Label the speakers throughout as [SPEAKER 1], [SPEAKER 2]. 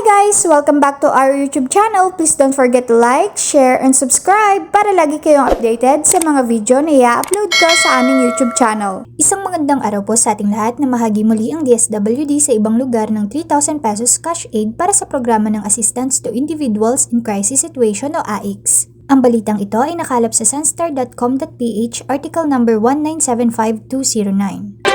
[SPEAKER 1] guys! Welcome back to our YouTube channel. Please don't forget to like, share, and subscribe para lagi kayong updated sa mga video na i-upload ko sa aming YouTube channel. Isang magandang araw po sa ating lahat na mahagi muli ang DSWD sa ibang lugar ng 3,000 pesos cash aid para sa programa ng Assistance to Individuals in Crisis Situation o AICS. Ang balitang ito ay nakalap sa sunstar.com.ph article number 1975209.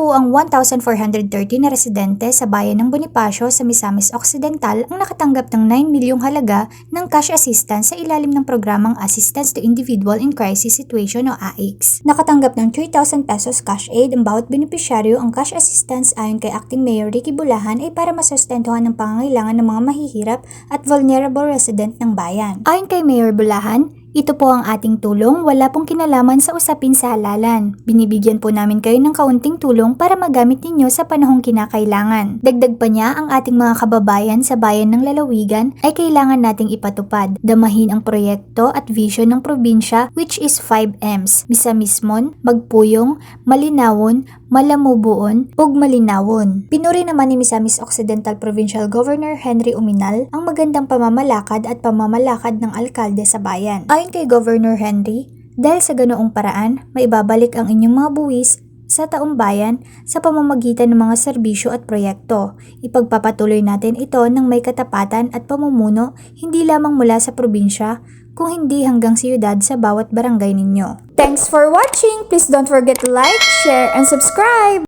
[SPEAKER 1] May kabuuang 1,430 na residente sa bayan ng Bonifacio sa Misamis Occidental ang nakatanggap ng 9 milyong halaga ng cash assistance sa ilalim ng programang Assistance to Individual in Crisis Situation o AICS. Nakatanggap ng 3,000 pesos cash aid ang bawat benepisyaryo ang cash assistance ayon kay Acting Mayor Ricky Bulahan ay para masustentuhan ang pangangailangan ng mga mahihirap at vulnerable resident ng bayan. Ayon kay Mayor Bulahan, ito po ang ating tulong, wala pong kinalaman sa usapin sa halalan. Binibigyan po namin kayo ng kaunting tulong para magamit ninyo sa panahong kinakailangan. Dagdag pa niya, ang ating mga kababayan sa bayan ng lalawigan ay kailangan nating ipatupad. Damahin ang proyekto at vision ng probinsya which is 5Ms. Misamismon, magpuyong, malinawon, malamubuon, ug malinawon. Pinuri naman ni Misamis Occidental Provincial Governor Henry Uminal ang magandang pamamalakad at pamamalakad ng alkalde sa bayan. Ayon kay Governor Henry, dahil sa ganoong paraan, maibabalik ang inyong mga buwis sa taong bayan sa pamamagitan ng mga serbisyo at proyekto. Ipagpapatuloy natin ito ng may katapatan at pamumuno hindi lamang mula sa probinsya, kung hindi hanggang siyudad sa bawat barangay ninyo. Thanks for watching! Please don't forget to like, share, and subscribe!